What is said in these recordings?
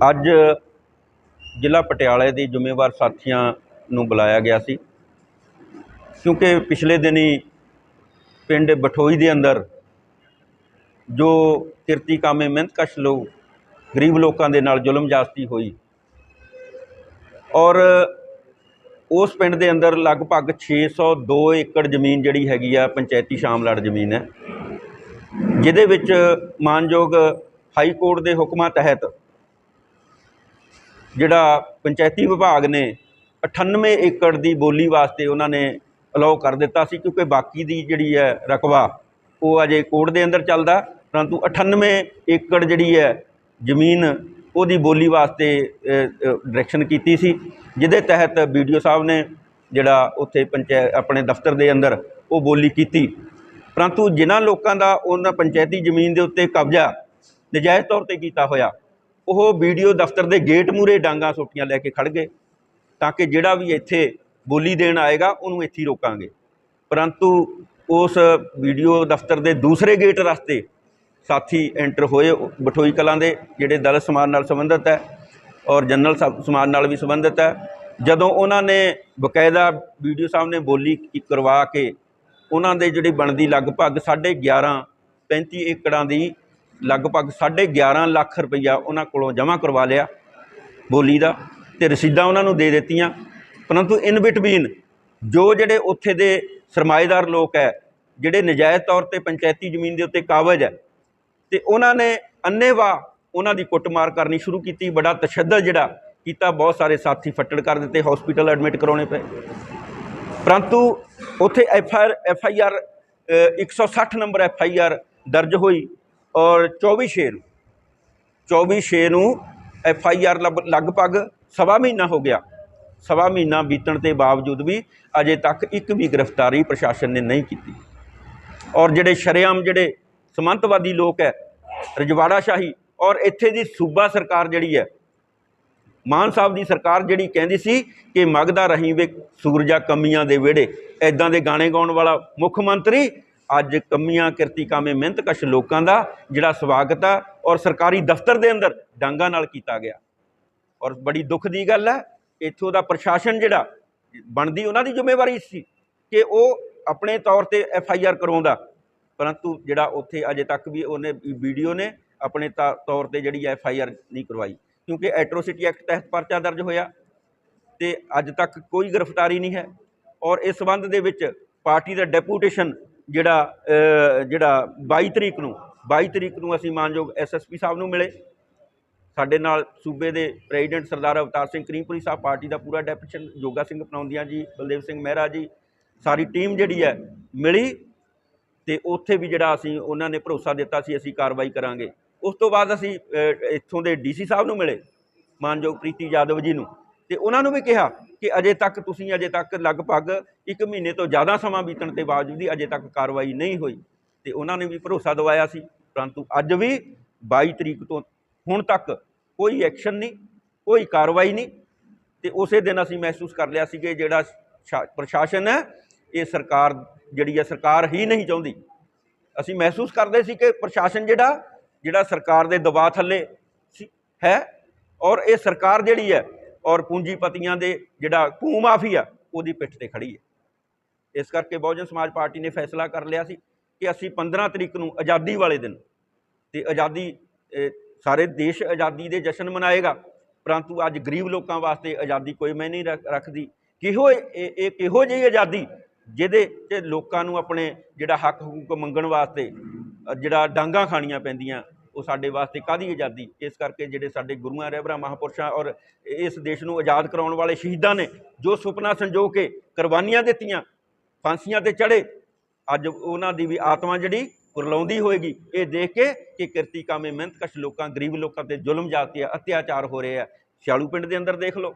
ਅੱਜ ਜ਼ਿਲ੍ਹਾ ਪਟਿਆਲੇ ਦੇ ਜ਼ਿੰਮੇਵਾਰ ਸਾਥੀਆਂ ਨੂੰ ਬੁਲਾਇਆ ਗਿਆ ਸੀ। ਕਿਉਂਕਿ ਪਿਛਲੇ ਦਿਨੀ ਪਿੰਡ ਬਠੋਈ ਦੇ ਅੰਦਰ ਜੋ ਕਿਰਤੀ ਕਾਮੇ ਮਿਹਨਤਕਸ਼ ਲੋਕ, ਗਰੀਬ ਲੋਕਾਂ ਦੇ ਨਾਲ ਜ਼ੁਲਮ ਜਾਸਤੀ ਹੋਈ ਔਰ ਉਸ ਪਿੰਡ ਦੇ ਅੰਦਰ ਲਗਭਗ 602 ਏਕੜ ਜ਼ਮੀਨ ਜਿਹੜੀ ਹੈਗੀ ਆ, ਪੰਚਾਇਤੀ ਸ਼ਾਮਲਾੜ ਜ਼ਮੀਨ ਹੈ, ਜਿਹਦੇ ਵਿੱਚ ਮਾਨਯੋਗ ਹਾਈ ਕੋਰਟ ਦੇ ਹੁਕਮਾਂ ਤਹਿਤ ਜਿਹੜਾ ਪੰਚਾਇਤੀ ਵਿਭਾਗ ਨੇ 98 ਏਕੜ ਦੀ ਬੋਲੀ ਵਾਸਤੇ ਉਹਨਾਂ ਨੇ ਅਲਾਉ ਕਰ ਦਿੱਤਾ ਸੀ, ਕਿਉਂਕਿ ਬਾਕੀ ਦੀ ਜਿਹੜੀ ਹੈ ਰਕਬਾ, ਉਹ ਅਜੇ ਕੋਰਟ ਦੇ ਅੰਦਰ ਚੱਲਦਾ, ਪਰੰਤੂ 98 ਏਕੜ ਜਿਹੜੀ ਹੈ ਜ਼ਮੀਨ, ਉਹਦੀ ਬੋਲੀ ਵਾਸਤੇ ਡਾਇਰੈਕਸ਼ਨ ਕੀਤੀ ਸੀ, ਜਿਹਦੇ ਤਹਿਤ ਵੀਡੀਓ ਸਾਹਿਬ ਨੇ ਜਿਹੜਾ ਉੱਥੇ ਪੰਚਾਇਤ ਆਪਣੇ ਦਫ਼ਤਰ ਦੇ ਅੰਦਰ ਉਹ ਬੋਲੀ ਕੀਤੀ। ਪਰੰਤੂ ਜਿਨ੍ਹਾਂ ਲੋਕਾਂ ਦਾ ਉਹਨਾਂ ਪੰਚਾਇਤੀ ਜ਼ਮੀਨ ਦੇ ਉੱਤੇ ਕਬਜ਼ਾ ਨਜਾਇਜ਼ ਤੌਰ ਤੇ ਕੀਤਾ ਹੋਇਆ ਉਹ ਵੀਡੀਓ ਦਫ਼ਤਰ ਦੇ ਗੇਟ ਮੂਰੇ ਡਾਂਗਾ ਸੋਟੀਆਂ ਲੈ ਕੇ ਖੜ ਗਏ ਤਾਂ ਕਿ ਜਿਹੜਾ ਵੀ ਇੱਥੇ ਬੋਲੀ ਦੇਣ ਆਏਗਾ, ਉਹਨੂੰ ਇੱਥੇ ਰੋਕਾਂਗੇ। ਪਰੰਤੂ ਉਸ ਵੀਡੀਓ ਦਫ਼ਤਰ ਦੇ ਦੂਸਰੇ ਗੇਟ ਰਸਤੇ ਸਾਥੀ ਐਂਟਰ ਹੋਏ ਬਠੋਈ ਕਲਾਂ ਦੇ, ਜਿਹੜੇ ਦਲਿਤ ਸਮਾਜ ਨਾਲ ਸੰਬੰਧਿਤ ਹੈ ਔਰ ਜਨਰਲ ਸਮ- ਸਮਾਜ ਨਾਲ ਵੀ ਸੰਬੰਧਿਤ ਹੈ। ਜਦੋਂ ਉਹਨਾਂ ਨੇ ਬਕਾਇਦਾ ਵੀਡੀਓ ਸਾਹਮਣੇ ਬੋਲੀ ਕਰਵਾ ਕੇ, ਉਹਨਾਂ ਦੇ ਜਿਹੜੀ ਬਣਦੀ ਲਗਭਗ 11.5 35 ਏਕੜਾਂ ਦੀ ਲਗਭਗ 11.5 ਲੱਖ ਰੁਪਈਆ ਉਹਨਾਂ ਕੋਲੋਂ ਜਮ੍ਹਾਂ ਕਰਵਾ ਲਿਆ ਬੋਲੀ ਦਾ ਤੇ ਰਸੀਦਾਂ ਉਹਨਾਂ ਨੂੰ ਦੇ ਦਿੱਤੀਆਂ। ਪਰੰਤੂ ਇਨ ਬਿਟਵੀਨ ਜੋ ਜਿਹੜੇ ਉੱਥੇ ਦੇ ਸਰਮਾਏਦਾਰ ਲੋਕ ਹੈ, ਜਿਹੜੇ ਨਜਾਇਜ਼ ਤੌਰ ਤੇ ਪੰਚਾਇਤੀ ਜ਼ਮੀਨ ਦੇ ਉੱਤੇ ਕਾਬਜ ਹੈ, ਤੇ ਉਹਨਾਂ ਨੇ ਅੰਨੇਵਾ ਉਹਨਾਂ ਦੀ ਕੁੱਟਮਾਰ ਕਰਨੀ ਸ਼ੁਰੂ ਕੀਤੀ। ਬੜਾ ਤਸ਼ੱਦਦ ਜਿਹੜਾ ਕੀਤਾ, ਬਹੁਤ ਸਾਰੇ ਸਾਥੀ ਫੱਟੜ ਕਰ ਦਿੱਤੇ ਹਸਪੀਟਲ ਐਡਮਿਟ ਕਰਾਉਣੇ ਪਏ। ਪਰੰਤੂ ਉੱਥੇ F R F I R 160 number F I R ਦਰਜ ਹੋਈ। ਔਰ 24 ਛੇ ਨੂੰ 24 ਛੇ ਨੂੰ ਐਫ ਆਈ ਆਰ ਲਗਭਗ ਸਵਾ ਮਹੀਨਾ ਹੋ ਗਿਆ। ਸਵਾ ਮਹੀਨਾ ਬੀਤਣ ਦੇ ਬਾਵਜੂਦ ਵੀ ਅਜੇ ਤੱਕ ਇੱਕ ਵੀ ਗ੍ਰਿਫਤਾਰੀ ਪ੍ਰਸ਼ਾਸਨ ਨੇ ਨਹੀਂ ਕੀਤੀ। ਔਰ ਜਿਹੜੇ ਸ਼ਰੇਆਮ ਜਿਹੜੇ ਸਮੰਤਵਾਦੀ ਲੋਕ ਹੈ ਰਜਵਾੜਾ ਸ਼ਾਹੀ ਔਰ ਇੱਥੇ ਦੀ ਸੂਬਾ ਸਰਕਾਰ ਜਿਹੜੀ ਹੈ, ਮਾਨ ਸਾਹਿਬ ਦੀ ਸਰਕਾਰ ਜਿਹੜੀ ਕਹਿੰਦੀ ਸੀ ਕਿ ਮਗਦਾ ਰਹੀ ਵੇ ਸੂਰਜਾ ਕਮੀਆਂ ਦੇ ਵਿਹੜੇ ਐਦਾਂ ਦੇ ਗਾਣੇ ਗਾਉਣ ਵਾਲਾ ਮੁੱਖ ਮੰਤਰੀ ਅੱਜ ਕਮੀਆਂ ਕਿਰਤੀ ਕਾਮੇ ਮਿਹਨਤਕਸ਼ ਲੋਕਾਂ ਦਾ ਜਿਹੜਾ ਸਵਾਗਤ ਆ ਔਰ ਸਰਕਾਰੀ ਦਫ਼ਤਰ ਦੇ ਅੰਦਰ ਡਾਂਗਾ ਨਾਲ ਕੀਤਾ ਗਿਆ। ਔਰ ਬੜੀ ਦੁੱਖ ਦੀ ਗੱਲ ਹੈ, ਇੱਥੋਂ ਦਾ ਪ੍ਰਸ਼ਾਸਨ ਜਿਹੜਾ ਬਣਦੀ ਉਹਨਾਂ ਦੀ ਜ਼ਿੰਮੇਵਾਰੀ ਸੀ ਕਿ ਉਹ ਆਪਣੇ ਤੌਰ ਤੇ ਐਫ ਆਈ ਆਰ ਕਰਵਾਉਂਦਾ। ਪਰੰਤੂ ਜਿਹੜਾ ਉੱਥੇ ਅਜੇ ਤੱਕ ਵੀ ਉਹਨੇ ਵੀਡੀਓ ਨੇ ਆਪਣੇ ਤਾ- ਤੌਰ ਤੇ ਜਿਹੜੀ ਐਫ ਆਈ ਆਰ ਨਹੀਂ ਕਰਵਾਈ, ਕਿਉਂਕਿ ਐਟਰੋਸਿਟੀ ਐਕਟ ਤਹਿਤ ਪਰਚਾ ਦਰਜ ਹੋਇਆ ਤੇ ਅੱਜ ਤੱਕ ਕੋਈ ਗ੍ਰਿਫਤਾਰੀ ਨਹੀਂ ਹੈ। ਔਰ ਇਸ ਸੰਬੰਧ ਦੇ ਵਿੱਚ ਪਾਰਟੀ ਦਾ ਡੈਪੂਟੇਸ਼ਨ ਜਿਹੜਾ ਜਿਹੜਾ 22 ਤਰੀਕ ਨੂੰ 22 ਤਰੀਕ ਨੂੰ ਅਸੀਂ ਮਾਨਯੋਗ ਐਸਐਸਪੀ ਸਾਹਿਬ ਨੂੰ ਮਿਲੇ। ਸਾਡੇ ਨਾਲ ਸੂਬੇ ਦੇ ਪ੍ਰੈਜ਼ੀਡੈਂਟ ਸਰਦਾਰ ਅਵਤਾਰ ਸਿੰਘ ਕਰੀਮਪੁਰੀ ਸਾਹਿਬ, ਪਾਰਟੀ ਦਾ ਪੂਰਾ ਡੈਪੂਟੇਸ਼ਨ ਜੋਗਾ ਸਿੰਘ ਪਨੌਂਦੀਆਂ ਜੀ, ਬਲਦੇਵ ਸਿੰਘ ਮਹਿਰਾ ਜੀ, ਸਾਰੀ ਟੀਮ ਜਿਹੜੀ ਹੈ ਮਿਲੀ ਤੇ ਉੱਥੇ ਵੀ ਜਿਹੜਾ ਅਸੀਂ ਉਹਨਾਂ ਨੇ ਭਰੋਸਾ ਦਿੱਤਾ ਸੀ, ਅਸੀਂ ਕਾਰਵਾਈ ਕਰਾਂਗੇ। ਉਸ ਤੋਂ ਬਾਅਦ ਅਸੀਂ ਇੱਥੋਂ ਦੇ ਡੀਸੀ ਸਾਹਿਬ ਨੂੰ ਮਿਲੇ, ਮਾਨਯੋਗ ਪ੍ਰੀਤੀ ਯਾਦਵ ਜੀ ਨੂੰ। ਤੇ ਉਹਨਾਂ ਨੂੰ ਵੀ ਕਿਹਾ ਕਿ ਅਜੇ ਤੱਕ ਤੁਸੀਂ ਅਜੇ ਤੱਕ ਲਗਭਗ 1 ਮਹੀਨੇ ਤੋਂ ਜ਼ਿਆਦਾ ਸਮਾਂ ਬੀਤਣ ਦੇ ਬਾਵਜੂਦ ਵੀ ਅਜੇ ਤੱਕ ਕਾਰਵਾਈ ਨਹੀਂ ਹੋਈ। ਤੇ ਉਹਨਾਂ ਨੇ ਵੀ ਭਰੋਸਾ ਦਵਾਇਆ ਸੀ, ਪਰੰਤੂ ਅੱਜ ਵੀ 22 ਤਰੀਕ ਤੋਂ ਹੁਣ ਤੱਕ ਕੋਈ ਐਕਸ਼ਨ ਨਹੀਂ, ਕੋਈ ਕਾਰਵਾਈ ਨਹੀਂ। ਤੇ ਉਸੇ ਦਿਨ ਅਸੀਂ ਮਹਿਸੂਸ ਕਰ ਲਿਆ ਸੀ ਕਿ ਜਿਹੜਾ ਸ਼ਾ- ਪ੍ਰਸ਼ਾਸਨ ਹੈ, ਇਹ ਸਰਕਾਰ ਜਿਹੜੀ ਹੈ, ਸਰਕਾਰ ਹੀ ਨਹੀਂ ਚਾਹੁੰਦੀ। ਅਸੀਂ ਮਹਿਸੂਸ ਕਰਦੇ ਸੀ ਕਿ ਪ੍ਰਸ਼ਾਸਨ ਜਿਹੜਾ ਜਿਹੜਾ ਸਰਕਾਰ ਦੇ ਦਬਾਅ ਥੱਲੇ ਸੀ, ਹੈ, ਔਰ ਇਹ ਸਰਕਾਰ ਜਿਹੜੀ ਹੈ ਔਰ ਪੂੰਜੀਪਤੀਆਂ ਦੇ ਜਿਹੜਾ ਭੂ ਮਾਫੀਆ ਉਹਦੀ ਪਿੱਠ ਤੇ ਖੜੀ ਹੈ। ਇਸ ਕਰਕੇ ਬਹੁਜਨ ਸਮਾਜ ਪਾਰਟੀ ਨੇ ਫੈਸਲਾ ਕਰ ਲਿਆ ਸੀ ਕਿ ਅਸੀਂ 15 ਤਰੀਕ ਨੂੰ ਆਜ਼ਾਦੀ ਵਾਲੇ ਦਿਨ, ਤੇ ਆਜ਼ਾਦੀ ਸਾਰੇ ਦੇਸ਼ ਆਜ਼ਾਦੀ ਦੇ ਜਸ਼ਨ ਮਨਾਏਗਾ, ਪਰੰਤੂ ਅੱਜ ਗਰੀਬ ਲੋਕਾਂ ਵਾਸਤੇ ਆਜ਼ਾਦੀ ਕੋਈ ਮੈਂ ਨਹੀਂ ਰੱਖ- ਰੱਖਦੀ। ਕਿਹੋ ਇਹ ਕਿਹੋ ਜਿਹੀ ਆਜ਼ਾਦੀ ਜਿਹਦੇ ਤੇ ਲੋਕਾਂ ਨੂੰ ਆਪਣੇ ਜਿਹੜਾ ਹੱਕ ਹਕੂਕ ਮੰਗਣ ਵਾਸਤੇ ਜਿਹੜਾ ਡਾਂਗਾ ਖਾਣੀਆਂ ਪੈਂਦੀਆਂ ਉਹ ਸਾਡੇ ਵਾਸਤੇ ਕਾਦੀ ਆਜ਼ਾਦੀ? ਇਸ ਕਰਕੇ ਜਿਹੜੇ ਸਾਡੇ ਗੁਰੂਆਂ, ਰਹਿਬਰਾਂ, ਮਹਾਪੁਰਸ਼ਾਂ ਔਰ ਇਸ ਦੇਸ਼ ਨੂੰ ਆਜ਼ਾਦ ਕਰਾਉਣ ਵਾਲੇ ਸ਼ਹੀਦਾਂ ਨੇ, ਜੋ ਸੁਪਨਾ ਸੰਜੋ ਕੇ ਕੁਰਬਾਨੀਆਂ ਦਿੱਤੀਆਂ, ਫਾਂਸੀਆਂ ਤੇ ਚੜੇ ਅੱਜ ਉਹਨਾਂ ਦੀ ਵੀ ਆਤਮਾ ਜਿਹੜੀ ਕੁਰਲਾਉਂਦੀ ਹੋਏਗੀ। ਇਹ ਦੇਖ ਕੇ ਕਿ ਕਿਰਤੀ ਕਾਮੇ ਮਿਹਨਤਕਸ਼ ਲੋਕਾਂ, ਗਰੀਬ ਲੋਕਾਂ ਤੇ ਜ਼ੁਲਮ ਜਾਤੀ ਹੈ ਅਤਿਆਚਾਰ ਹੋ ਰਹੇ ਆ। ਸਿਆਲੂ ਪਿੰਡ ਦੇ ਅੰਦਰ ਦੇਖ ਲਓ।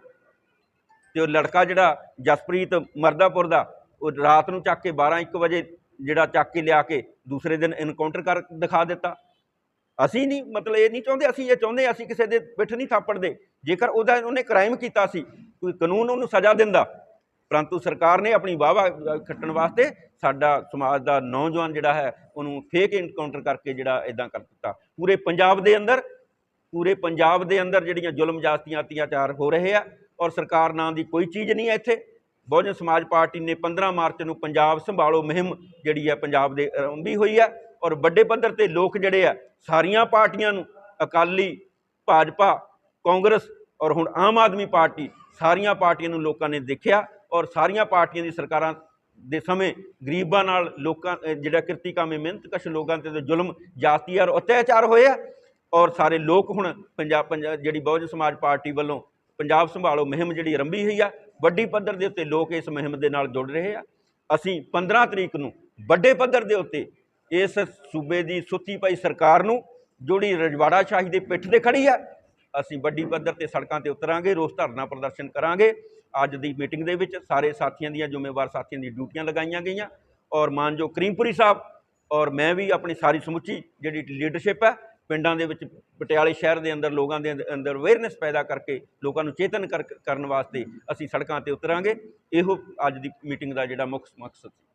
ਤੇ ਉਹ ਲੜਕਾ ਜਿਹੜਾ ਜਸਪ੍ਰੀਤ ਮਰਦਾਪੁਰ ਦਾ, ਉਹ ਰਾਤ ਨੂੰ ਚੱਕ ਕੇ 12 1 ਵਜੇ ਜਿਹੜਾ ਚੱਕ ਕੇ ਲਿਆ ਕੇ ਦੂਸਰੇ ਦਿਨ ਇਨਕਾਊਂਟਰ ਕਰ ਦਿਖਾ ਦਿੱਤਾ। ਅਸੀਂ ਨਹੀਂ, ਮਤਲਬ ਇਹ ਨਹੀਂ ਚਾਹੁੰਦੇ, ਅਸੀਂ ਇਹ ਚਾਹੁੰਦੇ ਅਸੀਂ ਕਿਸੇ ਦੇ ਪਿੱਠ ਨਹੀਂ ਥਾਪੜਦੇ ਜੇਕਰ ਉਹਦਾ ਉਹਨੇ ਕ੍ਰਾਈਮ ਕੀਤਾ ਸੀ, ਕੋਈ ਕਾਨੂੰਨ ਉਹਨੂੰ ਸਜ਼ਾ ਦਿੰਦਾ, ਪਰੰਤੂ ਸਰਕਾਰ ਨੇ ਆਪਣੀ ਵਾਹਵਾ ਖੱਟਣ ਵਾਸਤੇ ਸਾਡਾ ਸਮਾਜ ਦਾ ਨੌਜਵਾਨ ਜਿਹੜਾ ਹੈ, ਉਹਨੂੰ ਫੇਕ ਇਨਕਾਊਂਟਰ ਕਰਕੇ ਜਿਹੜਾ ਇਦਾਂ ਕਰ ਦਿੱਤਾ। ਪੂਰੇ ਪੰਜਾਬ ਦੇ ਅੰਦਰ, ਪੂਰੇ ਪੰਜਾਬ ਦੇ ਅੰਦਰ ਜਿਹੜੀਆਂ ਜ਼ੁਲਮ ਜਾਸਤੀਆਂ, ਅਤਿਆਚਾਰ ਹੋ ਰਹੇ ਆ, ਔਰ ਸਰਕਾਰ ਨਾਂ ਦੀ ਕੋਈ ਚੀਜ਼ ਨਹੀਂ ਹੈ ਇੱਥੇ। ਬਹੁਜਨ ਸਮਾਜ ਪਾਰਟੀ ਨੇ 15 ਮਾਰਚ ਨੂੰ ਪੰਜਾਬ ਸੰਭਾਲੋ ਮੁਹਿੰਮ ਜਿਹੜੀ ਹੈ, ਪੰਜਾਬ ਦੇ ਆਰੰਭੀ ਹੋਈ ਹੈ। ਔਰ ਵੱਡੇ ਪੱਧਰ ਤੇ ਲੋਕ ਜਿਹੜੇ ਆ, ਸਾਰੀਆਂ ਪਾਰਟੀਆਂ ਨੂੰ ਅਕਾਲੀ, ਭਾਜਪਾ, ਕਾਂਗਰਸ ਔਰ ਹੁਣ ਆਮ ਆਦਮੀ ਪਾਰਟੀ, ਸਾਰੀਆਂ ਪਾਰਟੀਆਂ ਨੂੰ ਲੋਕਾਂ ਨੇ ਦੇਖਿਆ ਔਰ ਸਾਰੀਆਂ ਪਾਰਟੀਆਂ ਦੀ ਸਰਕਾਰਾਂ ਦੇ ਸਮੇਂ ਗਰੀਬਾਂ ਨਾਲ ਲੋਕਾਂ ਜਿਹੜਾ ਕਿਰਤੀ ਕਾਮੇ ਮਿਹਨਤਕਸ਼ ਲੋਕਾਂ ਤੇ ਜੋ ਜ਼ੁਲਮ ਜਾਤੀ ਔਰ ਅਤਿਆਚਾਰ ਹੋਏ ਆ ਔਰ ਸਾਰੇ ਲੋਕ ਹੁਣ ਪੰਜਾਬ ਪੰਜਾਬ ਜਿਹੜੀ ਬਹੁਜਨ ਸਮਾਜ ਪਾਰਟੀ ਵੱਲੋਂ ਪੰਜਾਬ ਸੰਭਾਲੋ ਮੁਹਿੰਮ ਜਿਹੜੀ ਆਰੰਭੀ ਹੋਈ ਆ, ਵੱਡੀ ਪੱਧਰ ਦੇ ਉੱਤੇ ਲੋਕ ਇਸ ਮੁਹਿੰਮ ਦੇ ਨਾਲ ਜੁੜ ਰਹੇ ਆ। ਅਸੀਂ 15 ਤਰੀਕ ਨੂੰ ਵੱਡੇ ਪੱਧਰ ਦੇ ਉੱਤੇ ਇਸ ਸੂਬੇ ਦੀ ਸੁੱਤੀ ਪਈ ਸਰਕਾਰ ਨੂੰ, ਜਿਹੜੀ ਰਜਵਾੜਾ ਸ਼ਾਹੀ ਦੇ ਪਿੱਠ ਤੇ ਖੜੀ ਹੈ ਅਸੀਂ ਵੱਡੀ ਪੱਧਰ ਤੇ ਸੜਕਾਂ ਤੇ ਉਤਰਾਂਗੇ, ਰੋਸ ਧਰਨਾ ਪ੍ਰਦਰਸ਼ਨ ਕਰਾਂਗੇ। ਅੱਜ ਦੀ ਮੀਟਿੰਗ ਦੇ ਵਿੱਚ ਸਾਰੇ ਸਾਥੀਆਂ ਦੀਆਂ ਜ਼ਿੰਮੇਵਾਰ ਸਾਥੀਆਂ ਦੀਆਂ ਡਿਊਟੀਆਂ ਲਗਾਈਆਂ ਗਈਆਂ। ਔਰ ਮਾਨਜੋ ਕਰੀਮਪੁਰੀ ਸਾਹਿਬ, ਔਰ ਮੈਂ ਵੀ ਆਪਣੀ ਸਾਰੀ ਸਮੁੱਚੀ ਜਿਹੜੀ ਲੀਡਰਸ਼ਿਪ ਹੈ ਪਿੰਡਾਂ ਦੇ ਵਿੱਚ, ਪਟਿਆਲੇ ਸ਼ਹਿਰ ਦੇ ਅੰਦਰ, ਲੋਕਾਂ ਦੇ ਅੰਦਰ ਅਵੇਅਰਨੈਸ ਪੈਦਾ ਕਰਕੇ, ਲੋਕਾਂ ਨੂੰ ਚੇਤਨ ਕਰ- ਕਰਨ ਵਾਸਤੇ ਅਸੀਂ ਸੜਕਾਂ ਤੇ ਉਤਰਾਂਗੇ। ਇਹੋ ਅੱਜ ਦੀ ਮੀਟਿੰਗ ਦਾ ਜਿਹੜਾ ਮੁੱਖ ਮਕਸਦ ਸੀ।